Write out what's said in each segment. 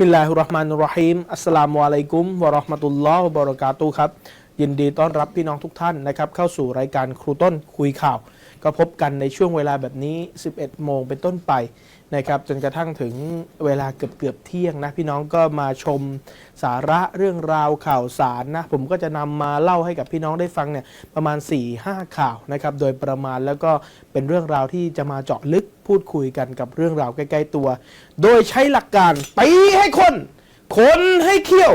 มิลลาฮิรราะห์มานุรราะฮีมอัสสลามุอะลัยกุมวะเราะห์มะตุลลอฮ์วะบะเราะกาตุครับ ยินดีต้อนรับพี่น้องทุกท่านนะครับ เข้าสู่รายการครูต้นคุยข่าว ก็พบกันในช่วงเวลาแบบนี้ 11 โมงเป็นต้นไป นะครับจนกระทั่งถึงเวลาเกือบเกือบเที่ยงนะพี่น้องก็มาชมสาระเรื่องราวข่าวสารนะผมก็จะนำมาเล่าให้กับพี่น้องได้ฟังเนี่ยประมาณ 4-5 ข่าวนะครับโดยประมาณแล้วก็เป็นเรื่องราวที่จะมาเจาะลึกพูดคุยกันกับเรื่องราวใกล้ๆตัว โดยใช้หลักการตีให้คนคนให้เขี้ยว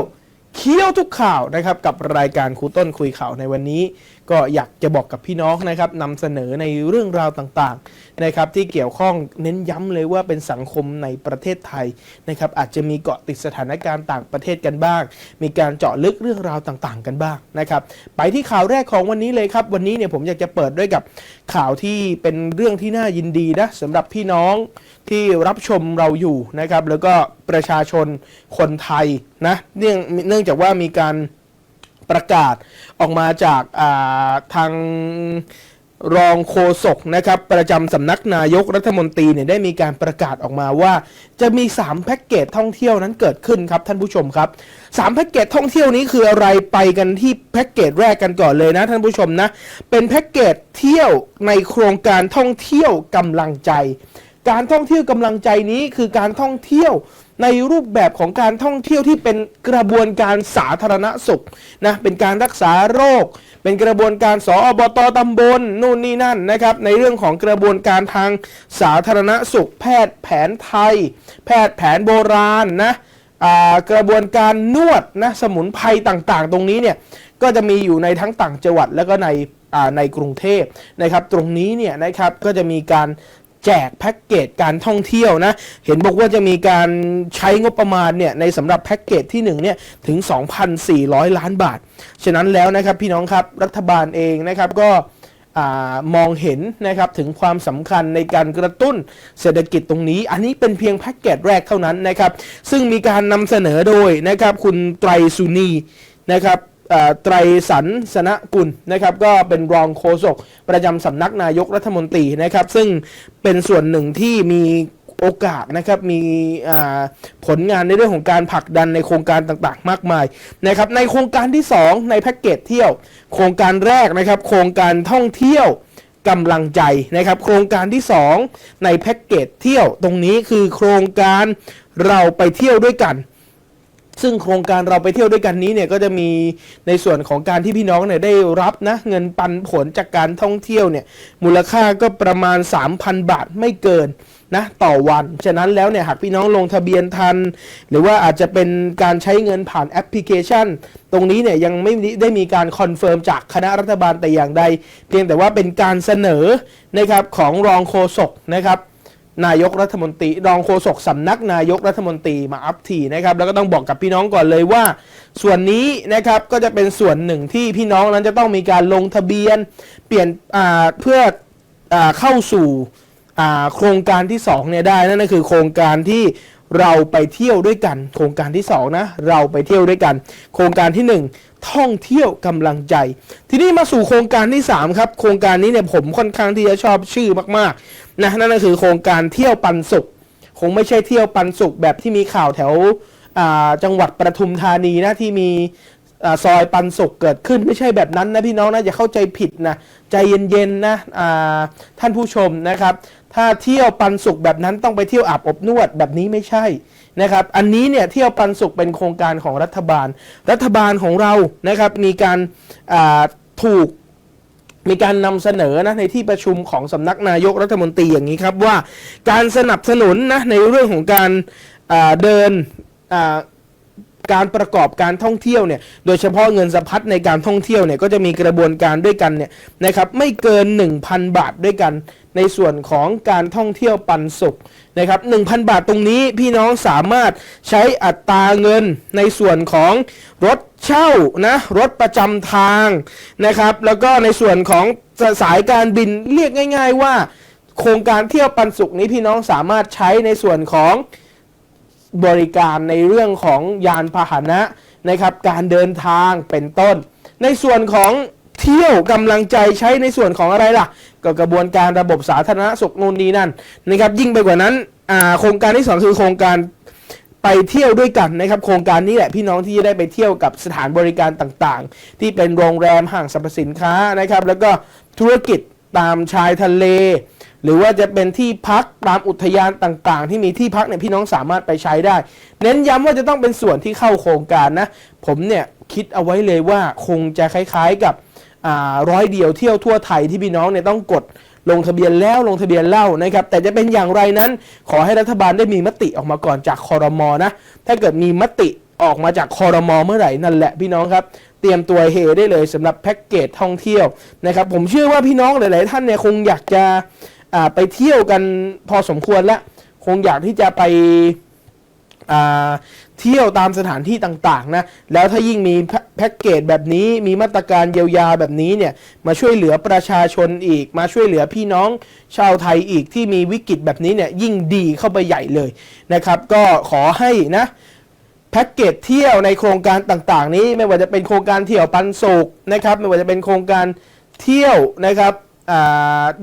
เคี้ยวทุกข่าวนะครับกับรายการครูต้นคุยข่าวในวันนี้ ก็อยากจะบอกกับพี่น้องนะครับนำเสนอในเรื่องราวต่างๆนะครับที่เกี่ยวข้องเน้นย้ำเลยว่าเป็นสังคมในประเทศไทยนะครับอาจจะมีเกาะติดสถานการณ์ต่างประเทศกันบ้าง มีการเจาะลึกเรื่องราวต่างๆ กันบ้างนะครับไปที่ข่าวแรกของวันนี้เลยครับวันนี้เนี่ยผมอยากจะเปิดด้วยกับข่าวที่เป็นเรื่องที่น่ายินดีนะสำหรับพี่น้องที่รับชมเราอยู่นะครับแล้วก็ประชาชนคนไทยนะเนื่องเนื่องจากว่ามีการ ประกาศออกมาจากาทางรองโฆษกนะครับประจำสำนักนายกรัฐมนตรีเนี่ยได้มีการประกาศออกมาว่า จะมี 3 แพ็กเกจท่องเที่ยวนั้นเกิดขึ้นครับท่านผู้ชมครับ3แพ็กเกจท่องเที่ยวนี้คืออะไรไปกันที่แพ็กเกจแรกกันก่อนเลยนะท่านผู้ชมนะเป็นแพ็กเกจเที่ยวในโครงการท่องเที่ยวกำลังใจ การท่องเที่ยวกำลังใจนี้คือการท่องเที่ยว ในรูปแบบของการท่องเที่ยวที่เป็นกระบวนการสาธารณสุขนะเป็นการรักษาโรค เป็นกระบวนการสอบตตำบลนู่นนี่นั่นนะครับในเรื่องของกระบวนการทางสาธารณสุข แพทย์แผนไทย แพทย์แผนโบราณนะกระบวนการนวดนะสมุนไพรต่างๆ ตรงนี้เนี่ยก็จะมีอยู่ในทั้งต่างจังหวัดแล้วก็ในในกรุงเทพนะครับ ตรงนี้เนี่ยนะครับก็จะมีการ แจกแพ็กเกจการท่องเที่ยวนะ เห็นบอกว่าจะมีการใช้งบประมาณเนี่ยในสำหรับแพ็กเกจที่1เนี่ยถึง 2,400 ล้านบาท ฉะนั้นแล้วนะครับพี่น้องครับรัฐบาลเองนะครับก็อมองเห็นนะครับถึงความสำคัญในการกระตุ้นเศรษฐกิจตรงนี้ อันนี้เป็นเพียงแพ็กเกจแรกเท่านั้นนะครับ ซึ่งมีการนำเสนอโดยนะครับคุณไตรสุนีนะครับ ไตรสันสนกุลนะครับก็เป็นรองโฆษกประจำสำนักนายกรัฐมนตรีนะครับซึ่งเป็นส่วนหนึ่งที่มีโอกาสนะครับมีผลงานในเรื่องของการผลักดันในโครงการต่างๆ มากมายนะครับในโครงการที่ 2 ในแพ็กเกจเที่ยว โครงการแรกนะครับโครงการท่องเที่ยวกำลังใจนะครับ โครงการที่ 2 ในแพ็กเกจเที่ยวตรงนี้คือโครงการเราไปเที่ยวด้วยกัน ซึ่งโครงการเราไปเที่ยวด้วยกันนี้เนี่ยก็จะมีในส่วนของการที่พี่น้องเนี่ยได้รับนะเงินปันผลจากการท่องเที่ยวเนี่ยมูลค่าก็ประมาณ 3,000 บาทไม่เกินนะต่อวัน ฉะนั้นแล้วเนี่ยหากพี่น้องลงทะเบียนทัน หรือว่าอาจจะเป็นการใช้เงินผ่านแอปพลิเคชัน ตรงนี้เนี่ยยังไม่ได้มีการคอนเฟิร์มจากคณะรัฐบาลแต่อย่างใด เพียงแต่ว่าเป็นการเสนอนะครับของรองโฆษกนะครับ นายกรัฐมนตรี รองโฆษกสำนักนายกรัฐมนตรีมาอัพทีนะครับแล้วก็ต้องบอกกับพี่น้องก่อนเลยว่า ส่วนนี้นะครับก็จะเป็นส่วนหนึ่งที่พี่น้องนั้นจะต้องมีการลงทะเบียน เปลี่ยนเพื่ออเข้าสู่โครงการที่2เนี่ยได้นั่นก็คือโครงการที่ เราไปเที่ยวด้วยกัน โครงการที่ 2 นะ เราไปเที่ยวด้วยกัน โครงการที่ 1 ท่องเที่ยวกำลังใจ ทีนี้มาสู่โครงการที่ 3 ครับ โครงการนี้เนี่ยผมค่อนข้างที่จะชอบชื่อมากๆนะนั่นก็คือโครงการเที่ยวปันสุข คงไม่ใช่เที่ยวปันสุขแบบที่มีข่าวแถวจังหวัดประทุมธานีนะที่มีอซอยปันสุขเกิดขึ้นไม่ใช่แบบนั้นนะพี่น้องนะอย่าเข้าใจผิดนะใจเย็นๆนะท่านผู้ชมนะครับ ถ้าเที่ยวปันสุขแบบนั้นต้องไปเที่ยวอาบอบนวดแบบนี้ไม่ใช่นะครับ อันนี้เนี่ยเที่ยวปันสุขเป็นโครงการของรัฐบาล รัฐบาลของเรานะครับมีการถูกมีการนำเสนอนะในที่ประชุมของสำนักนายกรัฐมนตรีอย่างนี้ครับว่า การสนับสนุนนะในเรื่องของการเดิน การประกอบการท่องเที่ยวเนี่ยโดยเฉพาะเงินสะพัดในการท่องเที่ยวเนี่ยก็จะมีกระบวนการด้วยกันเนี่ยนะครับไม่เกิน 1,000 บาทด้วยกัน ในส่วนของการท่องเที่ยวปันสุขนะครับ1,000 บาทตรงนี้พี่น้องสามารถใช้อัตราเงินในส่วนของรถเช่านะรถประจำทางนะครับแล้วก็ในส่วนของสายการบินเรียกง่าย ๆ ว่า โครงการเที่ยวปันสุขนี้พี่น้องสามารถใช้ในส่วนของ บริการในเรื่องของยานพาหนะนะครับ การเดินทางเป็นต้น ในส่วนของเที่ยวกำลังใจใช้ในส่วนของอะไรล่ะก็กระบวนการระบบสาธารณสุขนู่นนี่นั่นนะครับ ยิ่งไปกว่านั้นโครงการที่สองคือโครงการไปเที่ยวด้วยกันนะครับ โครงการนี้แหละพี่น้องที่จะได้ไปเที่ยวกับสถานบริการต่างๆ ที่เป็นโรงแรมห้างสรรพสินค้านะครับ แล้วก็ธุรกิจตามชายทะเล หรือว่าจะเป็นที่พักตามอุทยานต่างๆ ที่มีที่พักเนี่ยพี่น้องสามารถไปใช้ได้ เน้นย้ำว่าจะต้องเป็นส่วนที่เข้าโครงการนะ ผมเนี่ยคิดเอาไว้เลยว่าคงจะคล้ายๆกับร้อยเดียวเที่ยวทั่วไทยที่พี่น้องเนี่ยต้องกดลงทะเบียนแล้วลงทะเบียนเล่านะครับ แต่จะเป็นอย่างไรนั้น ขอให้รัฐบาลได้มีมติออกมาก่อนจากคอรมอนะ ถ้าเกิดมีมติออกมาจากคอรมอเมื่อไหร่นั่นแหละพี่น้องครับ เตรียมตัวเฮได้เลยสำหรับแพ็กเกจท่องเที่ยวนะครับ ผมเชื่อว่าพี่น้องหลาย ๆ ท่านเนี่ยคงอยากจะ ไปเที่ยวกันพอสมควรแล้ว คงอยากที่จะไปเที่ยวตามสถานที่ต่างๆนะแล้วถ้ายิ่งมีแพ็กเกจแบบนี้มีมาตรการเยียวยาแบบนี้เนี่ยมาช่วยเหลือประชาชนอีก มาช่วยเหลือพี่น้องชาวไทยอีกที่มีวิกฤตแบบนี้เนี่ยยิ่งดีเข้าไปใหญ่เลยนะครับ ก็ขอให้นะแพ็กเกจเที่ยวในโครงการต่างๆ นี้ไม่ว่าจะเป็นโครงการเที่ยวปันสุขนะครับ ไม่ว่าจะเป็นโครงการเที่ยวนะครับ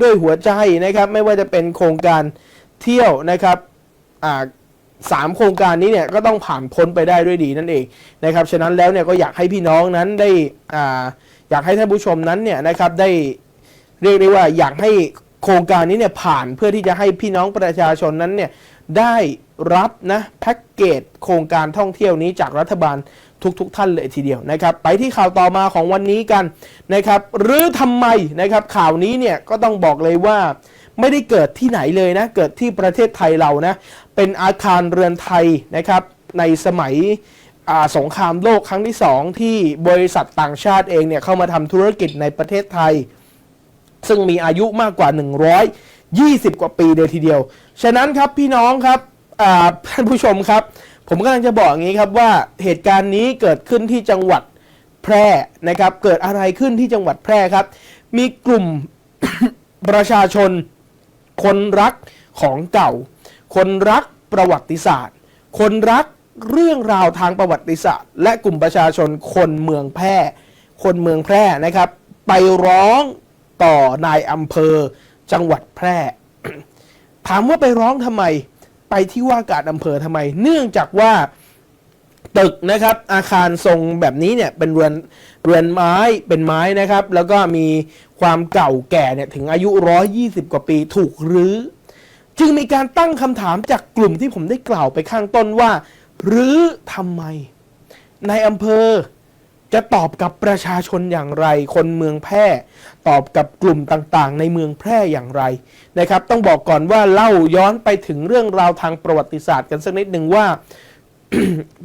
ด้วยหัวใจนะครับไม่ว่าจะเป็นโครงการเที่ยวนะครับสามโครงการนี้เนี่ยก็ต้องผ่านพ้นไปได้ด้วยดีนั่นเองนะครับฉะนั้นแล้วเนี่ยก็อยากให้พี่น้องนั้นได้ออยากให้ท่านผู้ชมนั้นเนี่ยนะครับได้เรียกได้ว่าอยากให้โครงการนี้เนี่ยผ่านเพื่อที่จะให้พี่น้องประชาชนนั้นเนี่ยได้รับนะแพ็กเกจโครงการท่องเที่ยวนี้จากรัฐบาล ทุกๆทท่านเลยทีเดียวนะครับ ไปที่ข่าวต่อมาของวันนี้กันนะครับ หรือทำไมนะครับข่าวนี้เนี่ยก็ต้องบอกเลยว่าไม่ได้เกิดที่ไหนเลยนะ เกิดที่ประเทศไทยเรานะ เป็นอาคารเรือนไทยนะครับ ในสมัยสงครามโลกครั้งที่สองที่บริษัทต่างชาติเองเนี่ยเข้ามาทำธุรกิจในประเทศไทย ซึ่งมีอายุมากกว่า 120 กว่าปีเลยทีเดียว ฉะนั้นครับพี่น้องครับท่านผู้ชมครับ ผมกำลังจะบอกอย่างนี้ครับว่าเหตุการณ์นี้เกิดขึ้นที่จังหวัดแพร่นะครับ เกิดอะไรขึ้นที่จังหวัดแพร่ครับ มีกลุ่ม ประชาชน คนรักของเก่า คนรักประวัติศาสตร์ คนรักเรื่องราวทางประวัติศาสตร์ และกลุ่มประชาชนคนเมืองแพร่ คนเมืองแพร่นะครับ ไปร้องต่อนายอำเภอ จังหวัดแพร่ ถามว่าไปร้องทำไม ไปที่ว่าการอำเภอทำไม เนื่องจากว่าตึกนะครับอาคารทรงแบบนี้เนี่ยเป็นเรือนเรือนไม้เป็นไม้นะครับ แล้วก็มีความเก่าแก่เนี่ยถึงอายุ 120 กว่าปีถูกรื้อ จึงมีการตั้งคำถามจากกลุ่มที่ผมได้กล่าวไปข้างต้นว่ารื้อทำไม ในอำเภอจะตอบกับประชาชนอย่างไร คนเมืองแพร่ ตอบกับกลุ่มต่างๆ ในเมืองแพร่อย่างไรนะครับ ต้องบอกก่อนว่าเล่าย้อนไปถึงเรื่องราวทางประวัติศาสตร์กันสักนิดหนึ่งว่า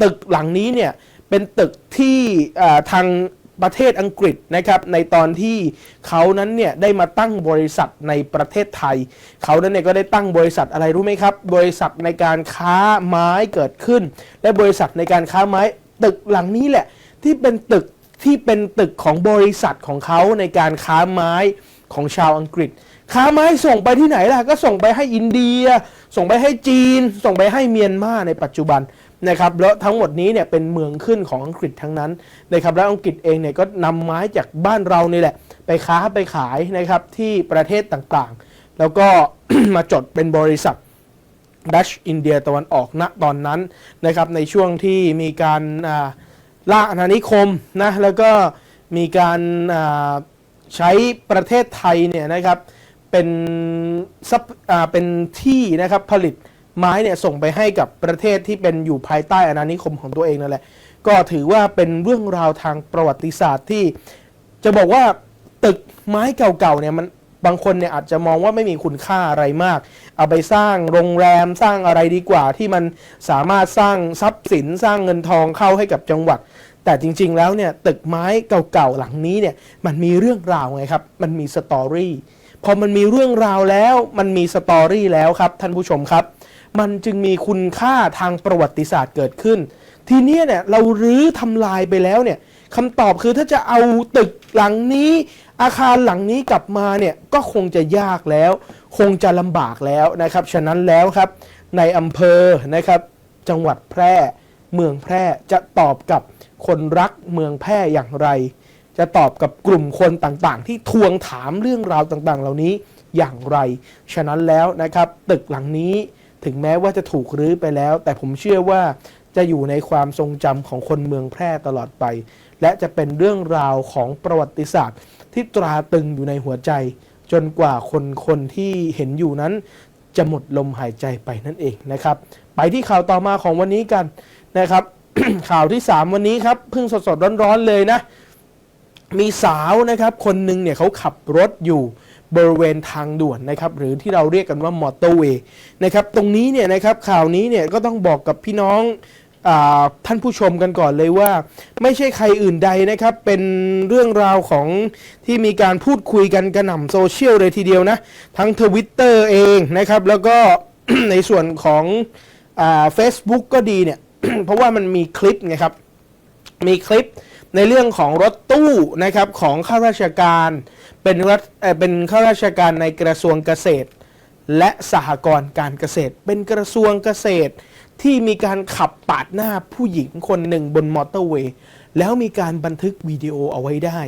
ตึกหลังนี้เนี่ยเป็นตึกที่ทางประเทศอังกฤษนะครับในตอนที่เขานั้นเนี่ยได้มาตั้งบริษัทในประเทศไทย เขานั้นเนี่ยก็ได้ตั้งบริษัทอะไรรู้ไหมครับ บริษัทในการค้าไม้เกิดขึ้น และบริษัทในการค้าไม้ตึกหลังนี้แหละ ที่เป็นตึก ที่เป็นตึกของบริษัทของเขาในการค้าไม้ของชาวอังกฤษ ค้าไม้ส่งไปที่ไหนล่ะ ก็ส่งไปให้อินเดีย ส่งไปให้จีน ส่งไปให้เมียนมาในปัจจุบันนะครับแล้วทั้งหมดนี้เนี่ยเป็นเมืองขึ้นของอังกฤษทั้งนั้นนะครับแล้วอังกฤษเองเนี่ยก็นำไม้จากบ้านเรานี่แหละ ไปค้าไปขายนะครับที่ประเทศต่างๆ แล้วก็มาจดเป็นบริษัทดัชอินเดียตะวันออกณตอนนั้นนะครับในช่วงที่มีการอ่า ล่าอาณานิคมนะแล้วก็มีการใช้ประเทศไทยเนี่ยนะครับเป็นซับเป็นที่นะครับผลิตไม้เนี่ยส่งไปให้กับประเทศที่เป็นอยู่ภายใต้อาณานิคมของตัวเองนั่นแหละก็ถือว่าเป็นเรื่องราวทางประวัติศาสตร์ที่จะบอกว่าตึกไม้เก่าๆเนี่ยมัน บางคนเนี่ยอาจจะมองว่าไม่มีคุณค่าอะไรมาก เอาไปสร้างโรงแรมสร้างอะไรดีกว่า ที่มันสามารถสร้างทรัพย์สินสร้างเงินทองเข้าให้กับจังหวัด แต่จริง ๆ แล้วเนี่ยตึกไม้เก่าๆหลังนี้เนี่ยมันมีเรื่องราวไงครับ มันมีสตอรี่พอมันมีเรื่องราวแล้วมันมีสตอรี่แล้วครับท่านผู้ชมครับ มันจึงมีคุณค่าทางประวัติศาสตร์เกิดขึ้น ทีนี้เนี่ยเรารื้อทำลายไปแล้วเนี่ยคำตอบคือถ้าจะเอาตึกหลังนี้ อาคารหลังนี้กลับมาเนี่ยก็คงจะยากแล้ว คงจะลำบากแล้วนะครับ ฉะนั้นแล้วครับในอำเภอนะครับ จังหวัดแพร่ เมืองแพร่จะตอบกับคนรักเมืองแพร่อย่างไร จะตอบกับกลุ่มคนต่างๆ ที่ทวงถามเรื่องราวต่างๆ เหล่านี้อย่างไร ฉะนั้นแล้วนะครับ ตึกหลังนี้ถึงแม้ว่าจะถูกรื้อไปแล้ว แต่ผมเชื่อว่า จะอยู่ในความทรงจำของคนเมืองแพร่ตลอดไป และจะเป็นเรื่องราวของประวัติศาสตร์ ที่ตราตรึงอยู่ในหัวใจ จนกว่าคนคนที่เห็นอยู่นั้น จะหมดลมหายใจไปนั่นเองนะครับ ไปที่ข่าวต่อมาของวันนี้กันนะครับ ข่าวที่ 3 วันนี้ครับเพิ่งสดๆร้อนๆเลยนะ มีสาวนะครับ คนหนึ่งเนี่ยเขาขับรถอยู่บริเวณทางด่วนนะครับหรือที่เราเรียกกันว่ามอเตอร์เวย์นะครับตรงนี้เนี่ยนะครับข่าวนี้เนี่ยก็ต้องบอกกับพี่น้อง ท่านผู้ชมกันก่อนเลยว่า ไม่ใช่ใครอื่นใดนะครับ เป็นเรื่องราวของที่มีการพูดคุยกันกระหน่ำโซเชียลเลยทีเดียวนะ ทั้งทวิตเตอร์เองนะครับ แล้วก็ในส่วนของเฟซบุ๊กก็ดีเนี่ย เพราะว่ามันมีคลิปไงครับ มีคลิปในเรื่องของรถตู้นะครับของข้าราชการเป็นรัฐเอ่อเป็นข้าราชการในกระทรวงเกษตร และสหกรณ์การเกษตร เป็นกระทรวงเกษตร ที่มีการขับปาดหน้าผู้หญิงคนหนึ่งบนมอเตอร์เวย์ แล้วมีการบันทึกวิดีโอเอาไว้ได้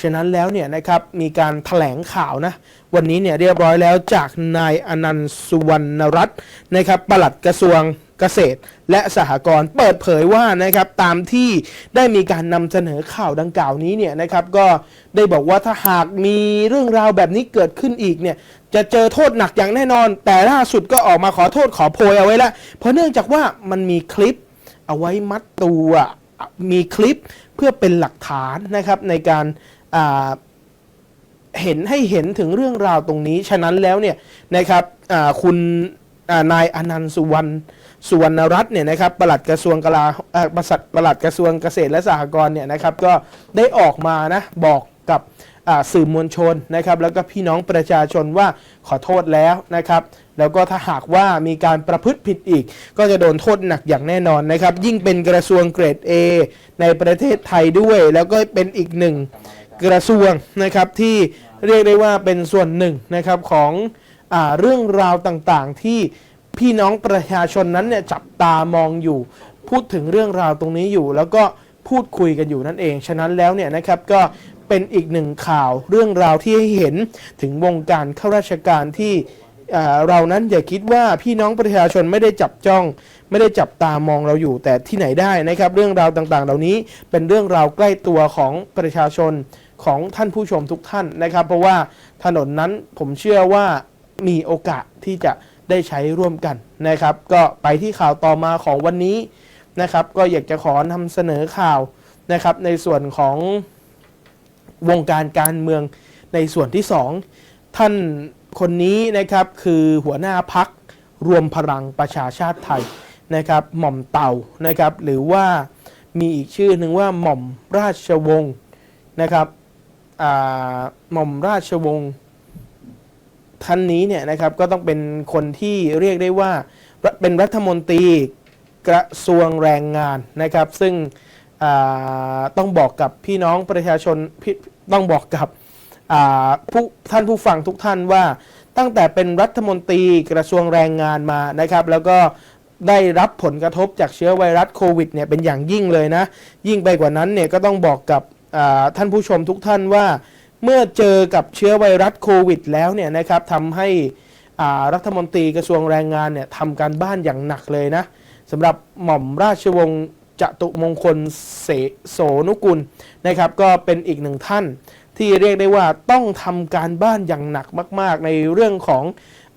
ฉะนั้นแล้วเนี่ยนะครับมีการถแถลงข่าวนะวันนี้เนี่ยเรียบร้อยแล้วจากนายอนันต์สุวรรณรัตน์นะครับปลัดกระทรวงเกษตร และสหกรณ์เปิดเผยว่านะครับตามที่ได้มีการนำเสนอข่าวดังกล่าวนี้เนี่ยนะครับก็ได้บอกว่าถ้าหากมีเรื่องราวแบบนี้เกิดขึ้นอีกเนี่ยจะเจอโทษหนักอย่างแน่นอน แต่ล่าสุดก็ออกมาขอโทษขอโพยเอาไว้ล้วเพราะเนื่องจากว่ามันมีคลิปเอาไว้มัดตัว มีคลิปเพื่อเป็นหลักฐานนะครับในการเห็นให้เห็นถึงเรื่องราวตรงนี้ ฉะนั้นแล้วเนี่ยนะครับคุณนายอนันต์สุวรรณสุวรรณรัตน์เนี่ยนะครับปลัดกระทรวงกลาประสัดปลัดกระทรวงเกษตรและสหกรณ์เนี่ยนะครับก็ได้ออกมานะบอกกับ สื่อมวลชนนะครับแล้วก็พี่น้องประชาชนว่าขอโทษแล้วนะครับแล้วก็ถ้าหากว่ามีการประพฤติผิดอีก ก็จะโดนโทษหนักอย่างแน่นอนนะครับ ยิ่งเป็นกระทรวงเกรด A ในประเทศไทยด้วย แล้วก็เป็นอีกหนึ่งกระทรวงนะครับที่เรียกได้ว่าเป็นส่วนหนึ่งนะครับของอเรื่องราวต่างๆ ที่พี่น้องประชาชนนั้นเนี่ยจับตามองอยู่ พูดถึงเรื่องราวตรงนี้อยู่ แล้วก็พูดคุยกันอยู่นั่นเอง ฉะนั้นแล้วเนี่ยนะครับก็ เป็นอีกหนึ่งข่าวเรื่องราวที่ให้เห็นถึงวงการข้าราชการที่เรานั้นอย่าคิดว่าพี่น้องประชาชนไม่ได้จับจ้อง ไม่ได้จับตามองเราอยู่แต่ที่ไหนได้นะครับ เรื่องราวต่างๆ เหล่านี้เป็นเรื่องราวใกล้ตัวของประชาชนของท่านผู้ชมทุกท่านนะครับ เพราะว่าถนนนั้นผมเชื่อว่ามีโอกาสที่จะได้ใช้ร่วมกันนะครับ ก็ไปที่ข่าวต่อมาของวันนี้นะครับ ก็อยากจะขอนำเสนอข่าวนะครับในส่วนของ วงการการเมืองในส่วนที่สองท่านคนนี้นะครับคือหัวหน้าพักรวมพลังประชาชาติไทยนะครับหม่อมเต่านะครับหรือว่ามีอีกชื่อหนึ่งว่าหม่อมราชวงศ์นะครับหม่อมราชวงศ์ท่านนี้เนี่ยนะครับก็ต้องเป็นคนที่เรียกได้ว่าเป็นรัฐมนตรีกระทรวงแรงงานนะครับ ซึ่ง ต้องบอกกับพี่น้องประชาชนต้องบอกกับผู้ท่านผู้ฟังทุกท่านว่าตั้งแต่เป็นรัฐมนตรีกระทรวงแรงงานมานะครับ แล้วก็ได้รับผลกระทบจากเชื้อไวรัสโควิดเนี่ยเป็นอย่างยิ่งเลยนะ ยิ่งไปกว่านั้นเนี่ยก็ต้องบอกกับท่านผู้ชมทุกท่านว่า เมื่อเจอกับเชื้อไวรัสโควิด แล้วเนี่ยนะครับทำให้รัฐมนตรีกระทรวงแรงงานเนี่ยทำการบ้านอย่างหนักเลยนะสำหรับหม่อมราชวงศ์ จตุมงคลเสโสนุกุลนะครับ ก็เป็นอีกหนึ่งท่านที่เรียกได้ว่าต้องทำการบ้านอย่างหนักมาก ๆ ในเรื่องของ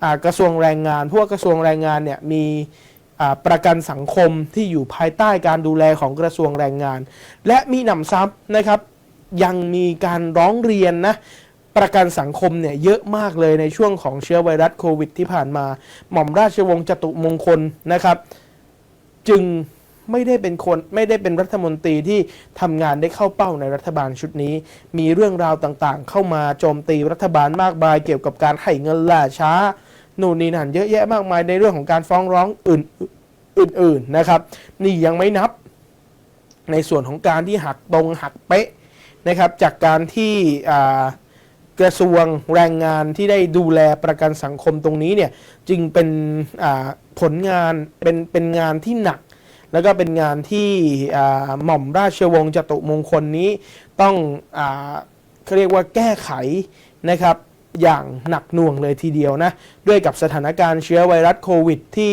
อกระทรวงแรงงาน พว่ากระทรวงแรงงานเนี่ยมีประกันสังคมที่อยู่ภายใต้การดูแลของกระทรวงแรงงาน และมีหนำซ้ำนะครับ ยังมีการร้องเรียนนะประกันสังคมเนี่ยเยอะมากเลยในช่วงของเชื้อไวรัสโควิดที่ผ่านมา หม่อมราชวงศ์จตุมงคลนะครับ จึง ไม่ได้เป็นคนไม่ได้เป็นรัฐมนตรีที่ทำงานได้เข้าเป้าในรัฐบาลชุดนี้ มีเรื่องราวต่างๆ เข้ามาโจมตีรัฐบาลมากมายเกี่ยวกับการให้เงินล่าช้าหนูนนี่นั่นเยอะแยะมากมายในเรื่องของการฟ้องร้องอื่นๆนะครับ นี่ยังไม่นับในส่วนของการที่หักตรงหักเป๊ะนะครับ จากการที่กระทรวงแรงงานที่ได้ดูแลประกันสังคมตรงนี้เนี่ยจึงเป็นผลงานเป็นเป็นงานที่หนัก แล้วก็เป็นงานที่หม่อมราชวงศ์จตุมงคลนี้ต้องอเขาเรียกว่าแก้ไขนะครับอย่างหนักหน่วงเลยทีเดียวนะ ด้วยกับสถานการณ์เชื้อไวรัสโควิด ที่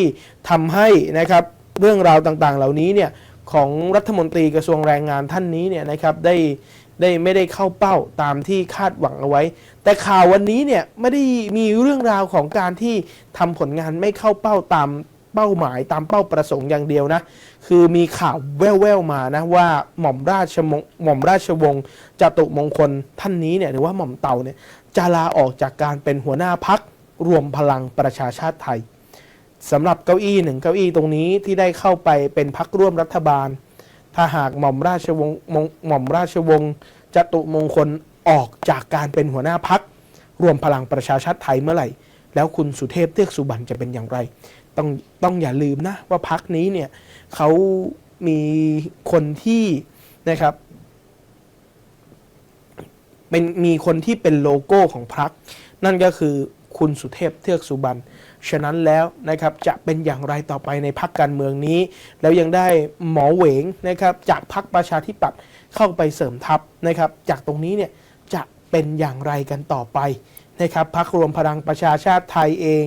ทำให้นะครับเรื่องราวต่างๆ เหล่านี้เนี่ยของรัฐมนตรีกระทรวงแรงงานท่านนี้เนี่ยนะครับได้ได้ไม่ได้เข้าเป้าตามที่คาดหวังเอาไว้ แต่ข่าววันนี้เนี่ยไม่ได้มีเรื่องราวของการที่ทำผลงานไม่เข้าเป้าตามเป้าหมายตามเป้าประสงค์อย่างเดียวนะ คือมีข่าวแว่วๆมานะว่าหม่อมราชมงหม่อมราชวงศ์จตุมงคลท่านนี้เนี่ยหรือว่าหม่อมเต่าเนี่ยจะลาออกจากการเป็นหัวหน้าพักรวมพลังประชาชาติไทยสำหรับเก้าอี้หนึ่งเก้าอี้ตรงนี้ที่ได้เข้าไปเป็นพักร่วมรัฐบาล ถ้าหากหม่อมราชวงศ์หม่อมราชวงศ์จตุมงคลออกจากการเป็นหัวหน้าพักรวมพลังประชาชาติไทยเมื่อไหร่ แล้วคุณสุเทพเทือกสุบรรณจะเป็นอย่างไร ต้องต้องอย่าลืมนะว่าพักนี้เนี่ยเขามีคนที่นะครับเป็นมีคนที่เป็นโลโก้ของพรรคนั่นก็คือคุณสุเทพเทือกสุบรรณฉะนั้นแล้วนะครับจะเป็นอย่างไรต่อไปในพักการเมืองนี้ แล้วยังได้หมอเหวงนะครับจากพักประชาธิปัตย์เข้าไปเสริมทัพนะครับ จากตรงนี้เนี่ยจะเป็นอย่างไรกันต่อไป นะครับพักรวมพลังประชาชาติไทยเอง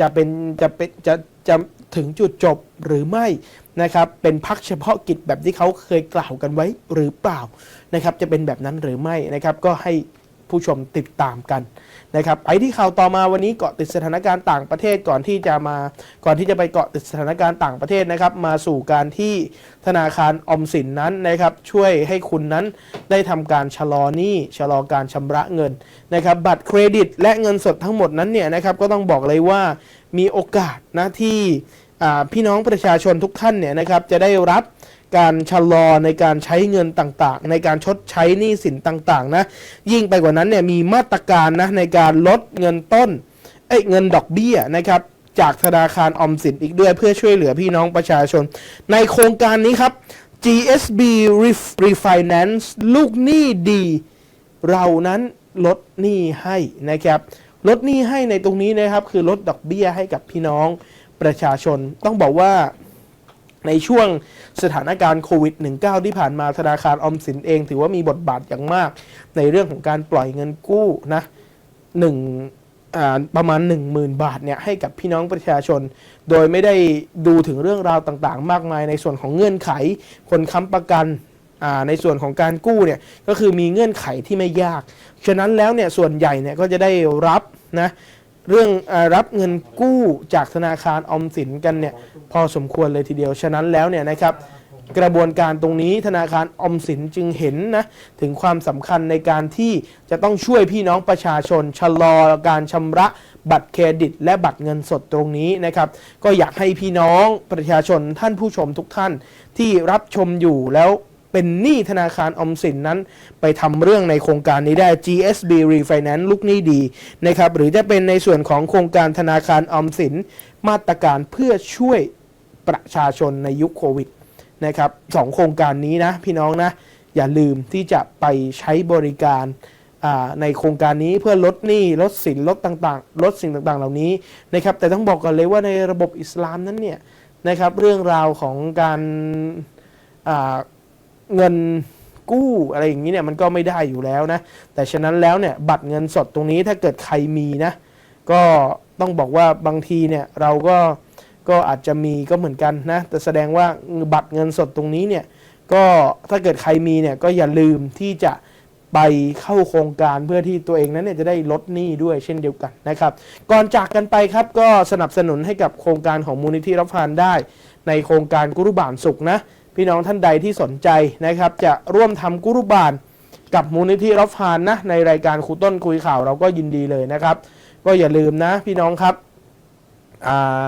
จะเป็นจะเป็นจะจะถึงจุดจบหรือไม่นะครับเป็นพักเฉพาะกิจแบบที่เขาเคยกล่าวกันไว้หรือเปล่านะครับจะเป็นแบบนั้นหรือไม่นะครับก็ให้ ผู้ชมติดตามกันนะครับไปที่ข่าวต่อมาวันนี้เกาะติดสถานการณ์ต่างประเทศก่อนที่จะมาก่อนที่จะไปเกาะติดสถานการณ์ต่างประเทศนะครับ มาสู่การที่ธนาคารออมสินนั้นนะครับ ช่วยให้คุณนั้นได้ทำการชะลอหนี้ชะลอการชำระเงินนะครับ บัตรเครดิตและเงินสดทั้งหมดนั้นเนี่ยนะครับก็ต้องบอกเลยว่ามีโอกาสนะที่พี่น้องประชาชนทุกท่านเนี่ยนะครับจะได้รับ การชะลอในการใช้เงินต่างๆ ในการชดใช้หนี้สินต่างๆนะยิ่งไปกว่านั้นเนี่ยมีมาตรการนะในการลดเงินต้นเอ้ยเงินดอกเบี้ยนะครับจากธนาคารออมสินอีกด้วยเพื่อช่วยเหลือพี่น้องประชาชน ในโครงการนี้ครับ GSB Ref- Refinance ลูกหนี้ดี เรานั้นลดหนี้ให้นะครับลดหนี้ให้ในตรงนี้นะครับคือลดดอกเบี้ยให้กับพี่น้องประชาชน ต้องบอกว่า ในช่วงสถานการณ์โควิด -19 ที่ผ่านมาธนาคารออมสินเองถือว่ามีบทบาทอย่างมาก ในเรื่องของการปล่อยเงินกู้นะหนึ่งประมาณ 10,000 บาทเนี่ยให้กับพี่น้องประชาชน โดยไม่ได้ดูถึงเรื่องราวต่างๆ มากมาย ในส่วนของเงื่อนไข คนค้ำประกันในส่วนของการกู้เนี่ยก็คือมีเงื่อนไขที่ไม่ยาก ฉะนั้นแล้วเนี่ยส่วนใหญ่เนี่ยก็จะได้รับนะ เรื่องอรับเงินกู้จากธนาคารออมสินกันเนี่ยพอสมควรเลยทีเดียว ฉะนั้นแล้วเนี่ยนะครับกระบวนการตรงนี้ธนาคารออมสินจึงเห็นนะถึงความสำคัญในการที่จะต้องช่วยพี่น้องประชาชน ชะลอการชำระบัตรเครดิต และบัตรเงินสดตรงนี้นะครับ ก็อยากให้พี่น้องประชาชนท่านผู้ชมทุกท่านที่รับชมอยู่แล้ว เป็นหนี้ธนาคารอมสินนั้น ไปทำเรื่องในโครงการนี้ได้ GSB Refinance ลูกหนี้ดีนะครับหรือจะเป็นในส่วนของโครงการธนาคารอมสิน มาตรการเพื่อช่วยประชาชนในยุคโควิดนะครับสองโครงการนี้นะพี่น้องนะ อย่าลืมที่จะไปใช้บริการในโครงการนี้เพื่อลดหนี้ลดสินลดต่างๆ ลดสิ่งต่างๆ เหล่านี้นะครับแต่ต้องบอกก่อนเลยว่าในระบบอิสลามนั้นเนี่ยนะครับเรื่องราวของการ เงินกู้อะไรอย่างนี้เนี่ยมันก็ไม่ได้อยู่แล้วนะ แต่ฉะนั้นแล้วเนี่ยบัตรเงินสดตรงนี้ถ้าเกิดใครมีนะ ก็ต้องบอกว่าบางทีเนี่ยเราก็ก็อาจจะมีก็เหมือนกันนะ แต่แสดงว่าบัตรเงินสดตรงนี้เนี่ยก็ถ้าเกิดใครมีเนี่ยก็อย่าลืมที่จะไปเข้าโครงการเพื่อที่ตัวเองนั้นเนี่ยจะได้ลดหนี้ด้วยเช่นเดียวกันนะครับ ก่อนจากกันไปครับก็สนับสนุนให้กับโครงการของมูลนิธิรับฟานได้ ในโครงการกุรุบาลสุขนะ พี่น้องท่านใดที่สนใจนะครับ จะร่วมทำกุรุบาลกับมูลนิธิรับฟานนะในรายการครูต้นคุยข่าวเราก็ยินดีเลยนะครับ ก็อย่าลืมนะพี่น้องครับอ่า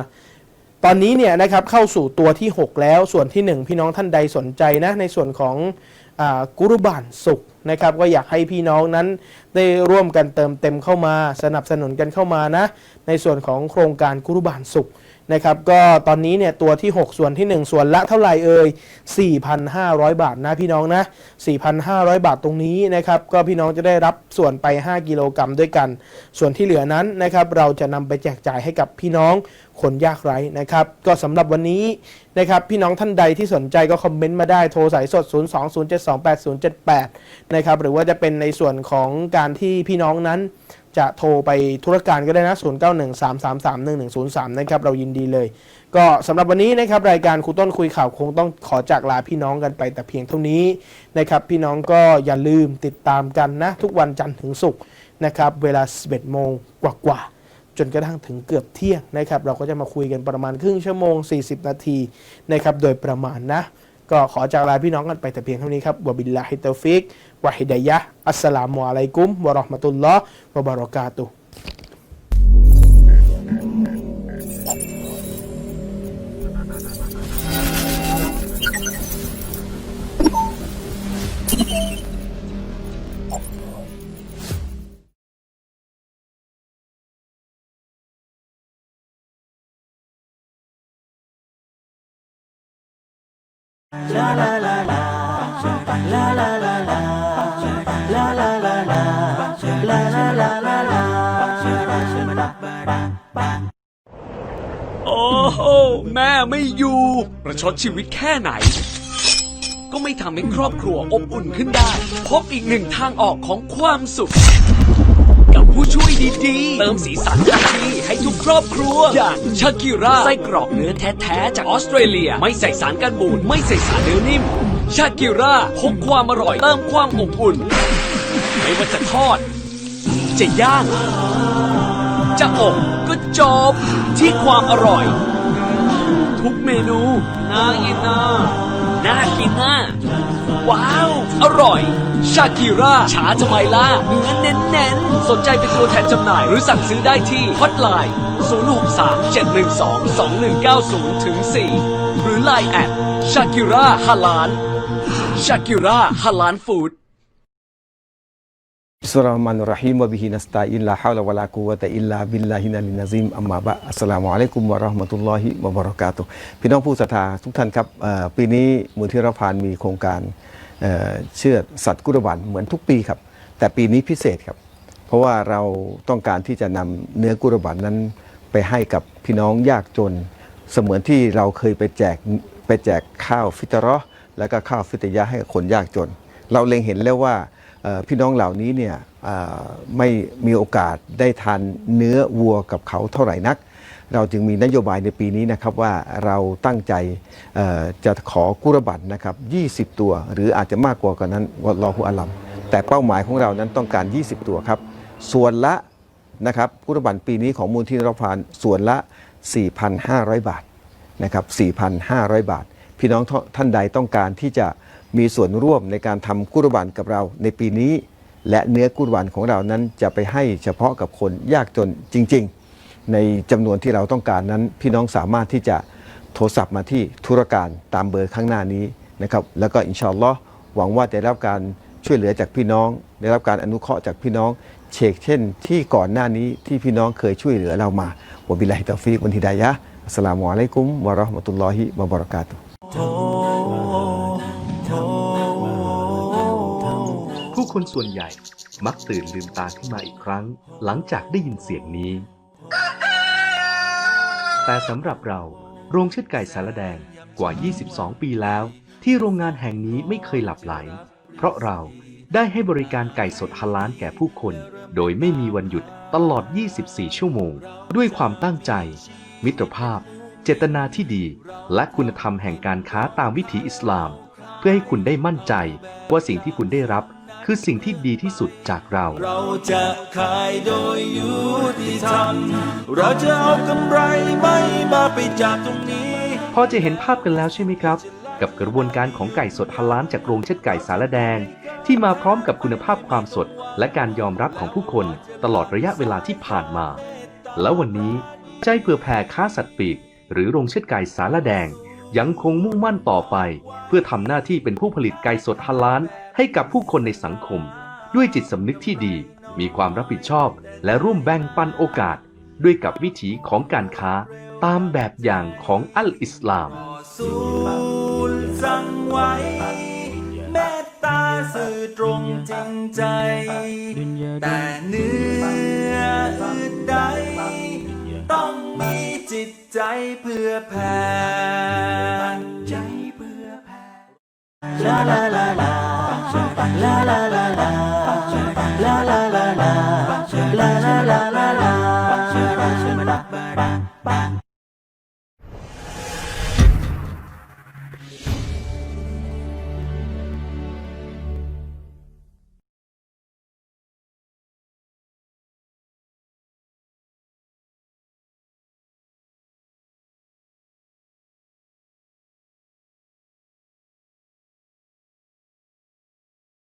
ตอนนี้เนี่ยนะครับเข้าสู่ตัวที่ 6 แล้วส่วนที่ 1 พี่น้องท่านใดสนใจนะในส่วนของอกุรุบานสุขนะครับ ก็อยากให้พี่น้องนั้นได้ร่วมกันเติมเต็มเข้ามา สนับสนุนกันเข้ามานะในส่วนของโครงการกุรุบานสุข นะครับก็ตอนนี้เนี่ยตัวที่ 6 ส่วนที่ 1 ส่วนละเท่าไหร่เอ่ย 4,500 บาทนะพี่น้องนะ 4,500 บาทตรงนี้นะครับก็พี่น้องจะได้รับส่วนไป 5 กิโลกรัมด้วยกัน ส่วนที่เหลือนั้นนะครับเราจะนำไปแจกจ่ายให้กับพี่น้องคนยากไร้นะครับ ก็สำหรับวันนี้นะครับพี่น้องท่านใดที่สนใจก็คอมเมนต์มาได้โทรสายสด 020728078 นะครับหรือว่าจะเป็นในส่วนของการที่พี่น้องนั้น จะโทรไปธุรการก็ได้นะ 0913331103 นะครับ เรายินดีเลย ก็สำหรับวันนี้นะครับ รายการครูต้นคุยข่าวคงต้องขอจากลาพี่น้องกันไปแต่เพียงเท่านี้นะครับ พี่น้องก็อย่าลืมติดตามกันนะ ทุกวันจันทร์ถึงศุกร์นะครับ เวลา 11 โมงกว่าๆจนกระทั่งถึงเกือบเที่ยงนะครับ เราก็จะมาคุยกันประมาณครึ่งชั่วโมง 40 นาทีนะครับ โดยประมาณนะ ก็ขอจากลาพี่น้องกันไปแต่เพียงเท่านี้ครับวะบิลลาฮิตาฟิกวะฮิดายะอัสสลามุอะลัยกุมวะเราะห์มะตุลลอฮ์วะบารอกาตุ แม่ไม่อยู่ ประชดชีวิตแค่ไหน ก็ไม่ทำให้ครอบครัวอบอุ่นขึ้นได้ พบอีกหนึ่งทางออกของความสุข กับผู้ช่วยดีๆ เติมสีสันทันทีให้ทุกครอบครัว อย่างชากิราไส้กรอกเนื้อแท้ๆ จากออสเตรเลีย ไม่ใส่สารกันบูดไม่ใส่สารเนื้อนิ่ม ชากิราพกความอร่อยเติมความอบอุ่น ไม่ว่าจะทอด จะย่างจะอบก็จบที่ความอร่อย ทุกเมนูน่ากินนะน่ากินนะว้าว อร่อย ชากิราชาจาไมล่าเนื้อเน้นๆสนใจเป็นตัวแทนจำหน่ายหรือสั่งซื้อได้ที่ฮอตไลน์ 063 712 2190ถึง4หรือ Line แอดชากิราฮาลานชากิราฮาลานฟู้ด Bismillahirrahmanirrahim wa bihi nasta'in la hawla wa la quwwata illa billahi al nazim amma ba อัสสลามุอะลัยกุมวะราะห์มะตุลลอฮิวะบะเราะกาตุพี่น้องผู้ศรัทธาทุกท่านครับปีนี้มูลที่เราพานมีโครงการเชื่อดสัตว์กุรบันเหมือนทุกปีครับ แต่ปีนี้พิเศษครับ เพราะว่าเราต้องการที่จะนำเนื้อกุรบันนั้นไปให้กับพี่น้องยากจน เสมือนที่เราเคยไปแจกไปแจกข้าวฟิตราะห์แล้วก็ข้าวฟิตยะให้คนยากจน เราเล็งเห็นแล้วว่า พี่น้องเหล่านี้เนี่ยไม่มีโอกาสได้ทานเนื้อวัวกับเขาเท่าไหร่นัก เราจึงมีนโยบายในปีนี้นะครับว่าเราตั้งใจจะขอกุรบัตรนะครับ 20 ตัว หรืออาจจะมากกว่ากันนั้นวัลลอฮุอาลัมแต่เป้าหมายของเรานั้นต้องการ 20 ตัวครับ ส่วนละนะครับกุรบัตรปีนี้ของมูลที่เราพานส่วนละ 4,500 บาทนะครับ 4,500 บาท พี่น้องท่านใดต้องการที่จะ มีส่วนร่วมในการทำกุรบันกับเราในปีนี้ และเนื้อกุรบันของเรานั้นจะไปให้เฉพาะกับคนยากจนจริง ๆ ในจำนวนที่เราต้องการนั้น พี่น้องสามารถที่จะโทรศัพท์มาที่ธุรการตามเบอร์ข้างหน้านี้นะครับแล้วก็อินชาอัลลอฮ์หวังว่าจะได้รับการช่วยเหลือจากพี่น้อง ได้รับการอนุเคราะห์จากพี่น้องเชกเช่น ที่ก่อนหน้านี้ที่พี่น้องเคยช่วยเหลือเรามาวบิลลาฮิตาฟิกวันฮิดายะอัสสลามุอะลัยกุมวะราะห์มะตุลลอฮิวะบะเราะกาตุฮ์ คนส่วนใหญ่มักตื่นลืมตาขึ้นมาอีกครั้ง หลังจากได้ยินเสียงนี้ แต่สำหรับเรา โรงเชือดไก่สารแดงกว่า 22 ปีแล้ว ที่โรงงานแห่งนี้ไม่เคยหลับไหล เพราะเราได้ให้บริการไก่สดฮาลาลแก่ผู้คน โดยไม่มีวันหยุดตลอด 24 ชั่วโมง ด้วยความตั้งใจ มิตรภาพ เจตนาที่ดี และคุณธรรมแห่งการค้าตามวิถีอิสลาม เพื่อให้คุณได้มั่นใจว่าสิ่งที่คุณได้รับ คือสิ่งที่ดีที่สุดจากเรา เราจะขายโดยยุติธรรม เราจะเอากำไรไม่มาไปจากตรงนี้ พอจะเห็นภาพกันแล้วใช่ไหมครับ กับกระบวนการของไก่สดฮาลาลจากโรงเชือดไก่สารแดง ที่มาพร้อมกับคุณภาพความสด และการยอมรับของผู้คนตลอดระยะเวลาที่ผ่านมา แล้ววันนี้ใจเผื่อแผ่ค้าสัตว์ปีก หรือโรงเชือดไก่สารแดง ยังคงมุ่งมั่นต่อไป เพื่อทำหน้าที่เป็นผู้ผลิตไก่สดฮาลาลให้กับผู้คนในสังคม ด้วยจิตสำนึกที่ดี มีความรับผิดชอบ และร่วมแบ่งปันโอกาส ด้วยกับวิถีของการค้าตามแบบอย่างของอัลอิสลามสั่งไว้เมตตาสื่อตรงจริงใจ แต่เนื้อ ใจเพื่อแผ่ใจเพื่อแผ่ลาลาลาลาลาลาลาลาลาลาลา